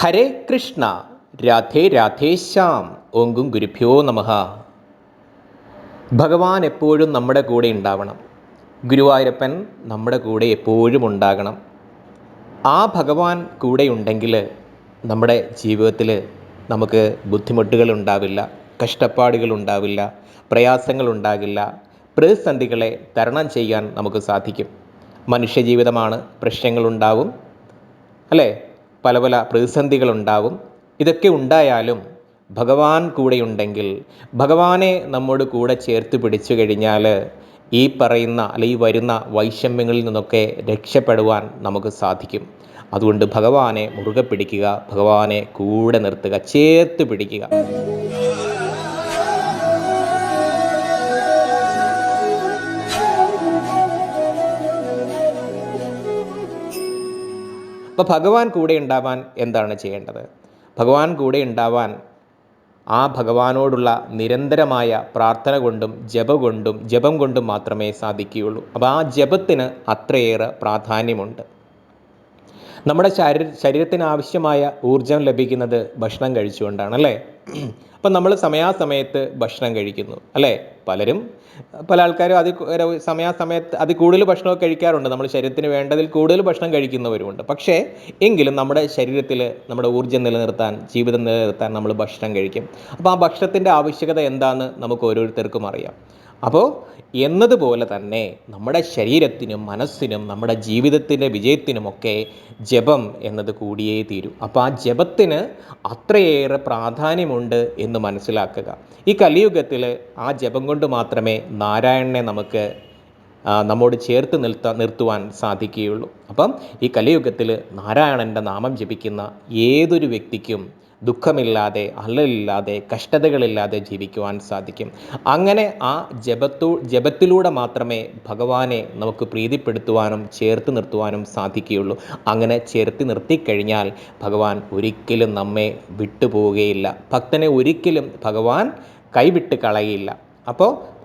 ഹരേ കൃഷ്ണ രാധേ രാധേ ശ്യാം. ഓങ്കും ഗുരുഭ്യോ നമഃ. ഭഗവാൻ എപ്പോഴും നമ്മുടെ കൂടെ ഉണ്ടാവണം. ഗുരുവായൂരപ്പൻ നമ്മുടെ കൂടെ എപ്പോഴും ഉണ്ടാകണം. ആ ഭഗവാൻ കൂടെ ഉണ്ടെങ്കിൽ നമ്മുടെ ജീവിതത്തിൽ നമുക്ക് ബുദ്ധിമുട്ടുകൾ ഉണ്ടാവില്ല കഷ്ടപ്പാടുകൾ ഉണ്ടാവില്ല പ്രയാസങ്ങൾ ഉണ്ടാകില്ല. പ്രതിസന്ധികളെ തരണം ചെയ്യാൻ നമുക്ക് സാധിക്കും. മനുഷ്യജീവിതമാണ് പ്രശ്നങ്ങളുണ്ടാവും അല്ലേ? പല പല പ്രതിസന്ധികളുണ്ടാവും. ഇതൊക്കെ ഉണ്ടായാലും ഭഗവാൻ കൂടെയുണ്ടെങ്കിൽ ഭഗവാനെ നമ്മോട് കൂടെ ചേർത്ത് പിടിച്ചു കഴിഞ്ഞാൽ ഈ പറയുന്ന അല്ലെങ്കിൽ വരുന്ന വൈഷമ്യങ്ങളിൽ നിന്നൊക്കെ രക്ഷപ്പെടുവാൻ നമുക്ക് സാധിക്കും. അതുകൊണ്ട് ഭഗവാനെ മുറുകെ പിടിക്കുക ഭഗവാനെ കൂടെ നിർത്തുക ചേർത്ത് പിടിക്കുക. അപ്പോൾ ഭഗവാൻ കൂടെ ഉണ്ടാവാൻ എന്താണ് ചെയ്യേണ്ടത്? ഭഗവാൻ കൂടെ ഉണ്ടാവാൻ ആ ഭഗവാനോടുള്ള നിരന്തരമായ പ്രാർത്ഥന കൊണ്ടും ജപ കൊണ്ടും ജപം കൊണ്ടും മാത്രമേ സാധിക്കുകയുള്ളൂ. അപ്പോൾ ആ ജപത്തിന് അത്രയേറെ പ്രാധാന്യമുണ്ട്. നമ്മുടെ ശരീര ശരീരത്തിന് ആവശ്യമായ ഊർജം ലഭിക്കുന്നത് ഭക്ഷണം കഴിച്ചുകൊണ്ടാണ് അല്ലേ അപ്പം നമ്മൾ സമയാസമയത്ത് ഭക്ഷണം കഴിക്കുന്നു അല്ലേ? പലരും പല ആൾക്കാരും അതി സമയാസമയത്ത് അതിൽ കൂടുതൽ ഭക്ഷണമൊക്കെ കഴിക്കാറുണ്ട്. നമ്മൾ ശരീരത്തിന് വേണ്ടതിൽ കൂടുതൽ ഭക്ഷണം കഴിക്കുന്നവരുമുണ്ട്. പക്ഷേ എങ്കിലും നമ്മുടെ ശരീരത്തിൽ നമ്മുടെ ഊർജം നിലനിർത്താൻ ജീവിതം നിലനിർത്താൻ നമ്മൾ ഭക്ഷണം കഴിക്കും. അപ്പോൾ ആ ഭക്ഷണത്തിന്റെ ആവശ്യകത എന്താണെന്ന് നമുക്ക് ഓരോരുത്തർക്കും അറിയാം. അപ്പോൾ എന്നതുപോലെ തന്നെ നമ്മുടെ ശരീരത്തിനും മനസ്സിനും നമ്മുടെ ജീവിതത്തിന്റെ വിജയത്തിനുമൊക്കെ ജപം എന്നത് കൂടിയേ തീരൂ. അപ്പോൾ ആ ജപത്തിന് അത്രയേറെ പ്രാധാന്യമുണ്ട് എന്ന് മനസ്സിലാക്കുക. ഈ കലിയുഗത്തിൽ ആ ജപം കൊണ്ട് മാത്രമേ നാരായണനെ നമുക്ക് നമ്മോട് ചേർത്ത് നിർത്താൻ നിർത്തുവാൻ സാധിക്കുകയുള്ളൂ. അപ്പം ഈ കലിയുഗത്തിൽ നാരായണന്റെ നാമം ജപിക്കുന്ന ഏതൊരു വ്യക്തിക്കും ദുഃഖമില്ലാതെ അല്ലലില്ലാതെ കഷ്ടതകളില്ലാതെ ജീവിക്കുവാൻ സാധിക്കും. അങ്ങനെ ആ ജപത്തു ജപത്തിലൂടെ മാത്രമേ ഭഗവാനെ നമുക്ക് പ്രീതിപ്പെടുത്തുവാനും ചേർത്ത് നിർത്തുവാനും സാധിക്കുകയുള്ളൂ. അങ്ങനെ ചേർത്ത് നിർത്തിക്കഴിഞ്ഞാൽ ഭഗവാൻ ഒരിക്കലും നമ്മെ വിട്ടുപോവുകയില്ല. ഭക്തനെ ഒരിക്കലും ഭഗവാൻ കൈവിട്ട് കളയില്ല അപ്പോൾ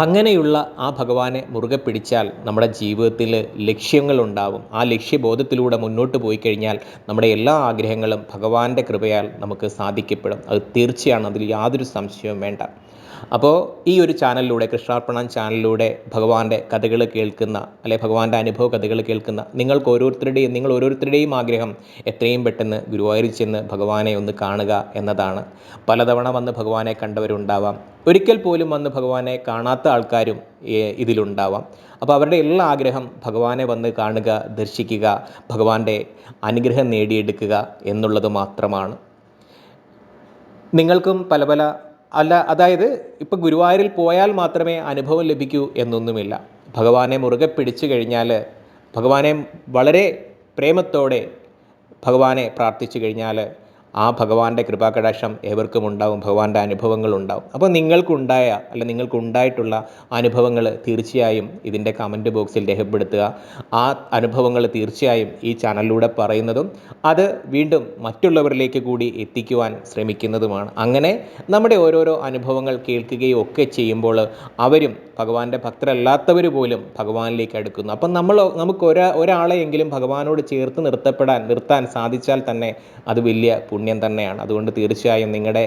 അങ്ങനെയുള്ള ആ ഭഗവാനെ മുറുകെ പിടിച്ചാൽ നമ്മുടെ ജീവിതത്തിൽ ലക്ഷ്യങ്ങളുണ്ടാവും. ആ ലക്ഷ്യബോധത്തിലൂടെ മുന്നോട്ട് പോയി കഴിഞ്ഞാൽ നമ്മുടെ എല്ലാ ആഗ്രഹങ്ങളും ഭഗവാന്റെ കൃപയാൽ നമുക്ക് സാധിക്കപ്പെടും. അത് തീർച്ചയാണ്. അതിൽ യാതൊരു സംശയവും വേണ്ട. അപ്പോൾ ഈ ഒരു ചാനലിലൂടെ കൃഷ്ണാർപ്പണം ചാനലിലൂടെ ഭഗവാന്റെ കഥകൾ കേൾക്കുന്ന അല്ലെ ഭഗവാന്റെ അനുഭവ കഥകൾ കേൾക്കുന്ന നിങ്ങൾക്ക് ഓരോരുത്തരുടെയും നിങ്ങൾ ഓരോരുത്തരുടെയും ആഗ്രഹം എത്രയും പെട്ടെന്ന് ഗുരുവായൂരിൽ ചെന്ന് ഭഗവാനെ ഒന്ന് കാണുക എന്നതാണ്. പലതവണ വന്ന് ഭഗവാനെ കണ്ടവരുണ്ടാവാം. ഒരിക്കൽ പോലും വന്ന് ഭഗവാനെ കാണാത്ത ആൾക്കാരും ഇതിലുണ്ടാവാം. അപ്പോൾ അവരുടെ എല്ലാ ആഗ്രഹം ഭഗവാനെ വന്ന് കാണുക ദർശിക്കുക ഭഗവാന്റെ അനുഗ്രഹം നേടിയെടുക്കുക എന്നുള്ളത് മാത്രമാണ്. നിങ്ങൾക്കും പല പല അല്ല അതായത് ഇപ്പോൾ ഗുരുവായൂരിൽ പോയാൽ മാത്രമേ അനുഭവം ലഭിക്കൂ എന്നൊന്നുമില്ല. ഭഗവാനെ മുറുകെ പിടിച്ചു കഴിഞ്ഞാൽ ഭഗവാനെ വളരെ പ്രേമത്തോടെ ഭഗവാനെ പ്രാർത്ഥിച്ചു കഴിഞ്ഞാൽ ആ ഭഗവാന്റെ കൃപാകടാക്ഷം ഏവർക്കും ഉണ്ടാവും ഭഗവാന്റെ അനുഭവങ്ങൾ ഉണ്ടാവും അപ്പോൾ നിങ്ങൾക്കുണ്ടായ അല്ല നിങ്ങൾക്കുണ്ടായിട്ടുള്ള അനുഭവങ്ങൾ തീർച്ചയായും ഇതിന്റെ കമന്റ് ബോക്സിൽ രേഖപ്പെടുത്തുക. ആ അനുഭവങ്ങൾ തീർച്ചയായും ഈ ചാനലിലൂടെ പറയുന്നതും അത് വീണ്ടും മറ്റുള്ളവരിലേക്ക് കൂടി എത്തിക്കുവാൻ ശ്രമിക്കുന്നതുമാണ്. അങ്ങനെ നമ്മുടെ ഓരോരോ അനുഭവങ്ങൾ കേൾക്കുകയും ഒക്കെ ചെയ്യുമ്പോൾ അവരും ഭഗവാന്റെ ഭക്തരല്ലാത്തവർ പോലും ഭഗവാനിലേക്ക് അടുക്കുന്നു. അപ്പം നമ്മൾ നമുക്ക് ഒരാ ഒരാളെയെങ്കിലും ഭഗവാനോട് ചേർത്ത് നിർത്തപ്പെടാൻ നിർത്താൻ സാധിച്ചാൽ തന്നെ അത് വലിയ പുണ്യം തന്നെയാണ്. അതുകൊണ്ട് തീർച്ചയായും നിങ്ങളുടെ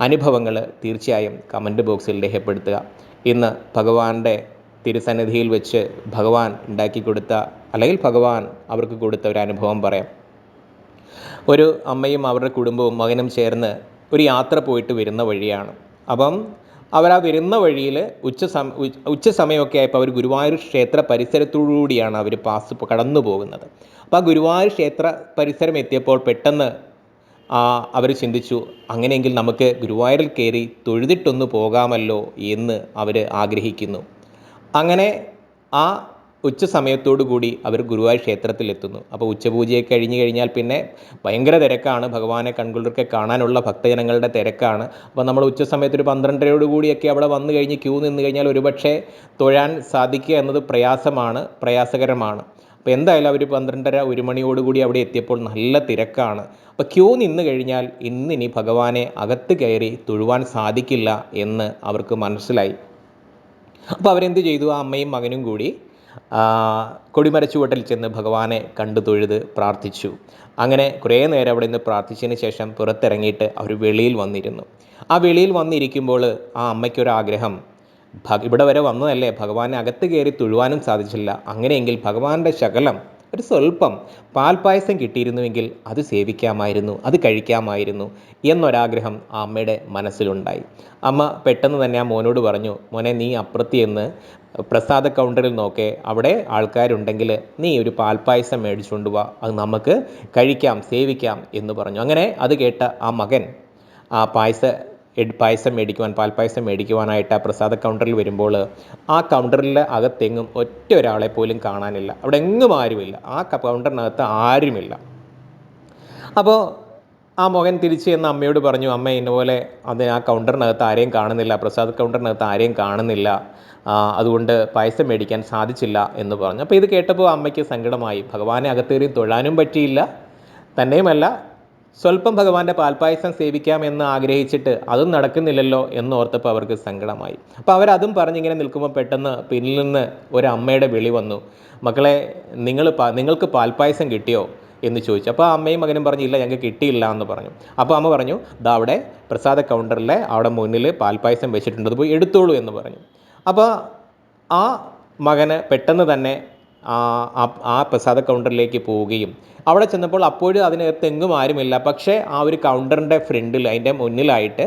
അനുഭവങ്ങൾ തീർച്ചയായും കമന്റ് ബോക്സിൽ രേഖപ്പെടുത്തുക. ഇന്ന് ഭഗവാന്റെ തിരുസന്നിധിയിൽ വെച്ച് ഭഗവാൻ ഉണ്ടാക്കി കൊടുത്ത അല്ലെങ്കിൽ ഭഗവാൻ അവർക്ക് കൊടുത്ത ഒരു അനുഭവം പറയാം. ഒരു അമ്മയും അവരുടെ കുടുംബവും മകനും ചേർന്ന് ഒരു യാത്ര പോയിട്ട് വരുന്ന വഴിയാണ്. അപ്പം അവർ ആ വരുന്ന വഴിയിൽ ഉച്ച സമ ഉച്ച സമയമൊക്കെ ആയപ്പോൾ അവർ ഗുരുവായൂർ ക്ഷേത്ര പരിസരത്തോടുകൂടിയാണ് അവർ പാസ് കടന്നു പോകുന്നത് അപ്പോൾ ആ ഗുരുവായൂർ ക്ഷേത്ര പരിസരം എത്തിയപ്പോൾ പെട്ടെന്ന് അവർ ചിന്തിച്ചു അങ്ങനെയെങ്കിൽ നമുക്ക് ഗുരുവായൂരിൽ കയറി തൊഴുതിട്ടൊന്ന് പോകാമല്ലോ എന്ന് അവർ ആഗ്രഹിക്കുന്നു. അങ്ങനെ ആ ഉച്ച സമയത്തോടു കൂടി അവർ ഗുരുവായൂർ ക്ഷേത്രത്തിലെത്തുന്നു. അപ്പോൾ ഉച്ചപൂജയെ കഴിഞ്ഞ് കഴിഞ്ഞാൽ പിന്നെ ഭയങ്കര തിരക്കാണ്. ഭഗവാനെ കൺകുളിർക്കെ കാണാനുള്ള ഭക്തജനങ്ങളുടെ തിരക്കാണ്. അപ്പോൾ നമ്മൾ ഉച്ച സമയത്ത് ഒരു പന്ത്രണ്ടരയോട് കൂടിയൊക്കെ അവിടെ വന്നു കഴിഞ്ഞ് ക്യൂ നിന്ന് കഴിഞ്ഞാൽ ഒരുപക്ഷെ തൊഴാൻ സാധിക്കുക എന്നത് പ്രയാസമാണ് പ്രയാസകരമാണ്. അപ്പോൾ എന്തായാലും അവർ പന്ത്രണ്ടര ഒരു മണിയോടുകൂടി അവിടെ എത്തിയപ്പോൾ നല്ല തിരക്കാണ്. അപ്പോൾ ക്യൂ നിന്ന് കഴിഞ്ഞാൽ ഇന്നിനി ഭഗവാനെ അകത്ത് കയറി തൊഴുവാൻ സാധിക്കില്ല എന്ന് അവർക്ക് മനസ്സിലായി. അപ്പോൾ അവരെന്ത് ചെയ്തു? ആ അമ്മയും മകനും കൂടി കൊടിമരച്ചുവട്ടിൽ ചെന്ന് ഭഗവാനെ കണ്ടു തൊഴുത് പ്രാർത്ഥിച്ചു. അങ്ങനെ കുറേ നേരം അവിടെ നിന്ന് പ്രാർത്ഥിച്ചതിന് ശേഷം പുറത്തിറങ്ങിയിട്ട് അവർ വെളിയിൽ വന്നിരുന്നു. ആ വെളിയിൽ വന്നിരിക്കുമ്പോൾ ആ അമ്മയ്ക്കൊരാഗ്രഹം ഇവിടെ വരെ വന്നതല്ലേ? ഭഗവാനെ അകത്ത് കയറി തൊഴുവാനും സാധിച്ചില്ല. അങ്ങനെയെങ്കിൽ ഭഗവാന്റെ ശകലം ഒരു സ്വല്പം പാൽപ്പായസം കിട്ടിയിരുന്നുവെങ്കിൽ അത് സേവിക്കാമായിരുന്നു അത് കഴിക്കാമായിരുന്നു എന്നൊരാഗ്രഹം ആ അമ്മയുടെ മനസ്സിലുണ്ടായി. അമ്മ പെട്ടെന്ന് തന്നെ ആ മോനോട് പറഞ്ഞു മോനെ നീ അപ്പുറത്ത് എന്ന് പ്രസാദ കൗണ്ടറിൽ നോക്കേ. അവിടെ ആൾക്കാരുണ്ടെങ്കിൽ നീ ഒരു പാൽപ്പായസം മേടിച്ചുകൊണ്ട് വാ. അത് നമുക്ക് കഴിക്കാം സേവിക്കാം എന്ന് പറഞ്ഞു. അങ്ങനെ അത് കേട്ട ആ മകൻ ആ പായസ പായസം മേടിക്കുവാൻ പാൽപ്പായസം മേടിക്കുവാനായിട്ട് ആ പ്രസാദ കൗണ്ടറിൽ വരുമ്പോൾ ആ കൗണ്ടറിൽ അകത്തെങ്ങും ഒറ്റ ഒരാളെ പോലും കാണാനില്ല. അവിടെ എങ്ങും ആരുമില്ല. ആ കൗണ്ടറിനകത്ത് ആരുമില്ല. അപ്പോൾ ആ മകൻ തിരിച്ച് ചെന്ന് അമ്മയോട് പറഞ്ഞു അമ്മ ഇന്നപോലെ അത് ആ കൗണ്ടറിനകത്ത് ആരെയും കാണുന്നില്ല പ്രസാദ് കൗണ്ടറിനകത്ത് ആരെയും കാണുന്നില്ല. അതുകൊണ്ട് പായസം മേടിക്കാൻ സാധിച്ചില്ല എന്ന് പറഞ്ഞു. അപ്പോൾ ഇത് കേട്ടപ്പോൾ അമ്മയ്ക്ക് സങ്കടമായി. ഭഗവാനെ അകത്തേറി തൊഴാനും പറ്റിയില്ല. തന്നെയുമല്ല സ്വല്പം ഭഗവാന്റെ പാൽപ്പായസം സേവിക്കാമെന്ന് ആഗ്രഹിച്ചിട്ട് അതും നടക്കുന്നില്ലല്ലോ എന്നോർത്തപ്പോൾ അവർക്ക് സങ്കടമായി. അപ്പോൾ അവരതും പറഞ്ഞിങ്ങനെ നിൽക്കുമ്പോൾ പെട്ടെന്ന് പിന്നിൽ നിന്ന് ഒരു അമ്മയുടെ വിളി വന്നു. മക്കളെ നിങ്ങൾ നിങ്ങൾക്ക് പാൽപ്പായസം കിട്ടിയോ? എന്ന് ചോദിച്ചു. അപ്പോൾ അമ്മയും മകനും പറഞ്ഞു ഇല്ല ഞങ്ങൾക്ക് കിട്ടിയില്ല എന്ന് പറഞ്ഞു. അപ്പോൾ അമ്മ പറഞ്ഞു ദാ അവിടെ പ്രസാദ കൗണ്ടറിലെ അവിടെ മുന്നിൽ പാൽപ്പായസം വെച്ചിട്ടുണ്ട് പോയി എടുത്തോളൂ എന്ന് പറഞ്ഞു. അപ്പോൾ ആ മകന് പെട്ടെന്ന് തന്നെ ആ പ്രസാദ കൗണ്ടറിലേക്ക് പോവുകയും. അവിടെ ചെന്നപ്പോൾ അപ്പോഴും അതിനകത്ത് എങ്ങും ആരുമില്ല. പക്ഷേ ആ ഒരു കൗണ്ടറിന്റെ ഫ്രണ്ടിൽ അതിന്റെ മുന്നിലായിട്ട്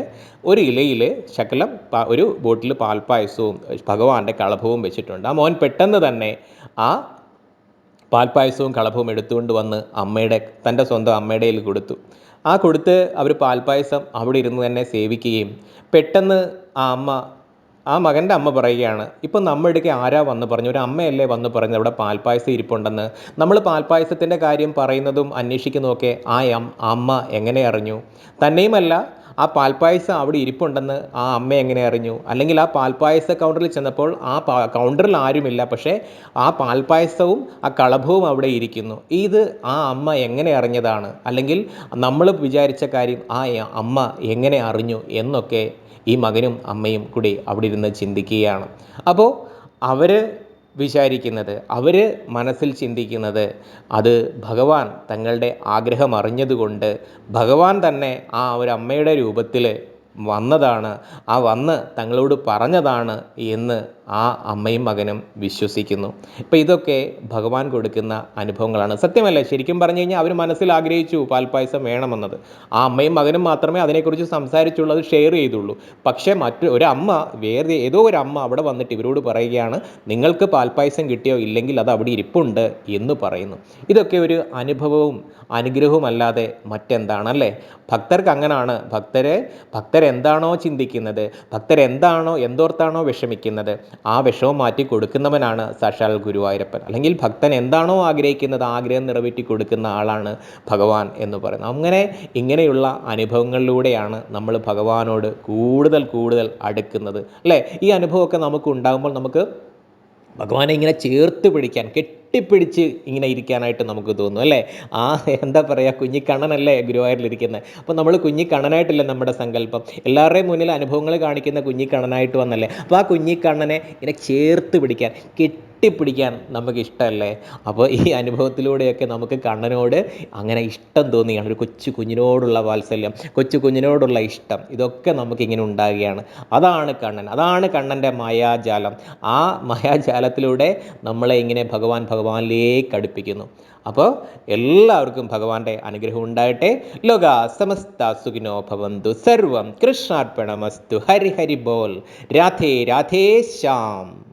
ഒരു ഇലയിൽ ശകലം ഒരു ബോട്ടിൽ പാൽപ്പായസവും ഭഗവാന്റെ കളഭവും വെച്ചിട്ടുണ്ട്. ആ മോൻ പെട്ടെന്ന് തന്നെ ആ പാൽപ്പായസവും കളഭവും എടുത്തുകൊണ്ട് വന്ന് അമ്മയുടെ തന്റെ സ്വന്തം അമ്മയുടെ കയ്യിൽ കൊടുത്തു. ആ കൊടുത്ത് അവർ പാൽപ്പായസം അവിടെ ഇരുന്ന് തന്നെ സേവിക്കുകയും പെട്ടെന്ന് ആ അമ്മ ആ മകന്റെ അമ്മ പറയുകയാണ് ഇപ്പം നമ്മുടെ ഇടയ്ക്ക് ആരാ വന്ന് പറഞ്ഞു? ഒരു അമ്മയല്ലേ വന്ന് പറഞ്ഞു അവിടെ പാൽപ്പായസം ഇരിപ്പുണ്ടെന്ന്. നമ്മൾ പാൽപ്പായസത്തിന്റെ കാര്യം പറയുന്നതും അന്വേഷിക്കുന്നതൊക്കെ ആ അം- അമ്മ എങ്ങനെ അറിഞ്ഞു? തന്നെയുമല്ല ആ പാൽപ്പായസം അവിടെ ഇരിപ്പുണ്ടെന്ന് ആ അമ്മ എങ്ങനെ അറിഞ്ഞു? അല്ലെങ്കിൽ ആ പാൽപ്പായസ കൗണ്ടറിൽ ചെന്നപ്പോൾ ആ കൗണ്ടറിൽ ആരുമില്ല പക്ഷേ ആ പാൽപ്പായസവും ആ കളഭവും അവിടെ ഇരിക്കുന്നു. ഇത് ആ അമ്മ എങ്ങനെ അറിഞ്ഞതാണ്? അല്ലെങ്കിൽ നമ്മൾ വിചാരിച്ച കാര്യം ആ അമ്മ എങ്ങനെ അറിഞ്ഞു എന്നൊക്കെ ഈ മകനും അമ്മയും കൂടി അവിടെ ഇരുന്ന് ചിന്തിക്കുകയാണ്. അപ്പോൾ അവർ വിചാരിക്കുന്നത് അവർ മനസ്സിൽ ചിന്തിക്കുന്നത് അത് ഭഗവാൻ തങ്ങളുടെ ആഗ്രഹം അറിഞ്ഞതുകൊണ്ട് ഭഗവാൻ തന്നെ ആ ഒരു അമ്മയുടെ രൂപത്തിൽ വന്നതാണ്. ആ വന്ന് തങ്ങളോട് പറഞ്ഞതാണ് എന്ന് ആ അമ്മയും മകനും വിശ്വസിക്കുന്നു. ഇപ്പം ഇതൊക്കെ ഭഗവാൻ കൊടുക്കുന്ന അനുഭവങ്ങളാണ്. സത്യമല്ലേ? ശരിക്കും പറഞ്ഞു കഴിഞ്ഞാൽ അവർ മനസ്സിൽ ആഗ്രഹിച്ചു പാൽപ്പായസം വേണമെന്നത്. ആ അമ്മയും മകനും മാത്രമേ അതിനെക്കുറിച്ച് സംസാരിച്ചുള്ളൂ അത് ഷെയർ ചെയ്തുള്ളൂ. പക്ഷേ മറ്റു ഒരമ്മ വേറെ ഏതോ ഒരു അമ്മ അവിടെ വന്നിട്ട് ഇവരോട് പറയുകയാണ് നിങ്ങൾക്ക് പാൽപ്പായസം കിട്ടിയോ? ഇല്ലെങ്കിൽ അത് അവിടെ ഇരിപ്പുണ്ട് എന്ന് പറയുന്നു. ഇതൊക്കെ ഒരു അനുഭവവും അനുഗ്രഹവും അല്ലാതെ മറ്റെന്താണല്ലേ ഭക്തർക്ക് അങ്ങനാണ്. ഭക്തരെ ഭക്തരെന്താണോ ചിന്തിക്കുന്നത് ഭക്തരെന്താണോ എന്തോർത്താണോ വിഷമിക്കുന്നത് ആ വിഷമം മാറ്റി കൊടുക്കുന്നവനാണ് സാക്ഷാൽ ഗുരുവായൂരപ്പൻ. അല്ലെങ്കിൽ ഭക്തൻ എന്താണോ ആഗ്രഹിക്കുന്നത് ആഗ്രഹം നിറവേറ്റി കൊടുക്കുന്ന ആളാണ് ഭഗവാൻ എന്ന് പറയുന്നത്. അങ്ങനെ ഇങ്ങനെയുള്ള അനുഭവങ്ങളിലൂടെയാണ് നമ്മൾ ഭഗവാനോട് കൂടുതൽ കൂടുതൽ അടുക്കുന്നത്. അല്ലേ? ഈ അനുഭവമൊക്കെ നമുക്ക് ഉണ്ടാകുമ്പോൾ നമുക്ക് ഭഗവാനെ ഇങ്ങനെ ചേർത്ത് പിടിക്കാൻ കെട്ടിപ്പിടിച്ച് ഇങ്ങനെ ഇരിക്കാനായിട്ട് നമുക്ക് തോന്നും അല്ലേ? ആ എന്താ പറയുക കുഞ്ഞിക്കണ്ണനല്ലേ ഗുരുവായൂരിലിരിക്കുന്നത് അപ്പോൾ നമ്മൾ കുഞ്ഞിക്കണ്ണനായിട്ടില്ല നമ്മുടെ സങ്കല്പം. എല്ലാവരുടെയും മുന്നിൽ അനുഭവങ്ങൾ കാണിക്കുന്ന കുഞ്ഞിക്കണ്ണനായിട്ട് വന്നല്ലേ? അപ്പോൾ ആ കുഞ്ഞിക്കണ്ണനെ ഇങ്ങനെ ചേർത്ത് പിടിക്കാൻ കെട്ടിപ്പിടിക്കാൻ നമുക്ക് ഇഷ്ടമല്ലേ അപ്പോൾ ഈ അനുഭവത്തിലൂടെയൊക്കെ നമുക്ക് കണ്ണനോട് അങ്ങനെ ഇഷ്ടം തോന്നുകയാണ് ഒരു കൊച്ചു കുഞ്ഞിനോടുള്ള വാത്സല്യം കൊച്ചു കുഞ്ഞിനോടുള്ള ഇഷ്ടം ഇതൊക്കെ നമുക്കിങ്ങനെ ഉണ്ടാകുകയാണ്. അതാണ് കണ്ണൻ. അതാണ് കണ്ണന്റെ മായാജാലം. ആ മായാജാലത്തിലൂടെ നമ്മളെ ഇങ്ങനെ ഭഗവാൻ ഭഗവാനിലേക്ക് അടുപ്പിക്കുന്നു. അപ്പോൾ എല്ലാവർക്കും ഭഗവാന്റെ അനുഗ്രഹം ഉണ്ടായിട്ടെ ലോക സമസ്ത സുഖിനോ ഭവന്തു. സർവം കൃഷ്ണാർപ്പണമസ്തു. ഹരിഹരി ഹരി ബോൽ രാധേ രാധേ ശ്യാം.